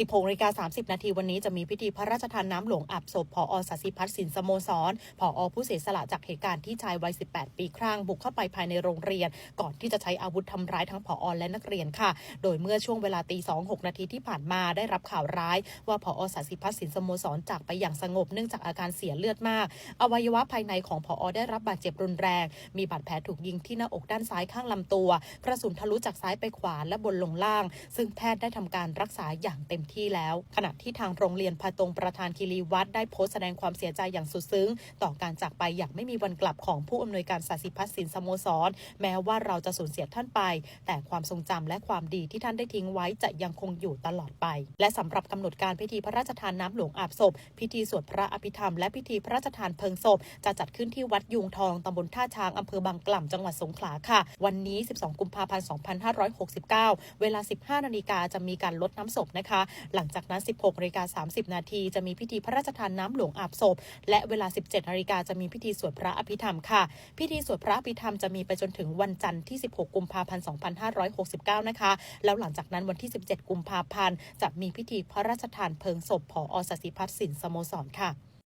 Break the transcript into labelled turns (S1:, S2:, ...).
S1: 16นาฬิกา30 นาทีวันนี้จะมีพิธีพระราชทานน้ำหลวงอาบศพผอสัสิพัฒน์สินสโมสรผอผู้เสียสละจากเหตุการณ์ที่ชายวัย 18 ปีครั่งบุกเข้าไปภายในโรงเรียน ก่อนที่จะใช้อาวุธทำร้ายทั้งผอและนักเรียนค่ะ โดยเมื่อช่วงเวลาตี2 6นาทีที่ผ่านมาได้รับข่าวร้าย ว่าผอสัสิพัฒน์สินสโมสรจากไปอย่างสงบเนื่องจากอาการเสียเลือดมาก อวัยวะภายในของผอได้รับบาดเจ็บรุนแรง มีบาดแผลถูกยิงที่หน้าอกด้านซ้ายข้างลำตัว กระสุนทะลุจากซ้ายไปขวาและบนลงล่าง ซึ่งแพทย์ได้ทำการรักษาอย่างเต็มที่แล้ว ขณะที่ทางโรงเรียนพาตรงประธานคีรีวัดได้โพสต์แสดงความเสียใจอย่างสุดซึ้ง ต่อการจากไปอย่างไม่มีวันกลับของผู้อำนวยการศาสิพัฒน์สินสโมสร แม้ว่าเราจะสูญเสียท่านไป แต่ความทรงจำและความดีที่ท่านได้ทิ้งไว้จะยังคงอยู่ตลอดไป และสำหรับกำหนดการพิธีพระราชทานน้ำหลวงอาบศพ พิธีสวดพระอภิธรรมและพิธีพระราชทานเพลิงศพ จะจัดขึ้นที่วัดยุงทองตำบลท่าช้างอำเภอบางกล่ำจังหวัดสงขลาค่ะ วันนี้ 12 กุมภาพันธ์ 2569 เวลา 15 นาฬิกาจะมีการลดน้ำศพนะคะหลังจากนั้น 16นาฬิกา30 นาทีจะมีพิธีพระราชทานน้ำหลวงอาบศพ และเวลา 17นาฬิกาจะมีพิธีสวดพระอภิธรรมค่ะ พิธีสวดพระอภิธรรมจะมีไปจนถึงวันจันทร์ที่ 16 กุมภาพันธ์ 2569 นะคะ แล้วหลังจากนั้นวันที่ 17 กุมภาพันธ์จะมีพิธีพระราชทานเพลิงศพผอสสิพัฒน์สินสโมสรค่ะ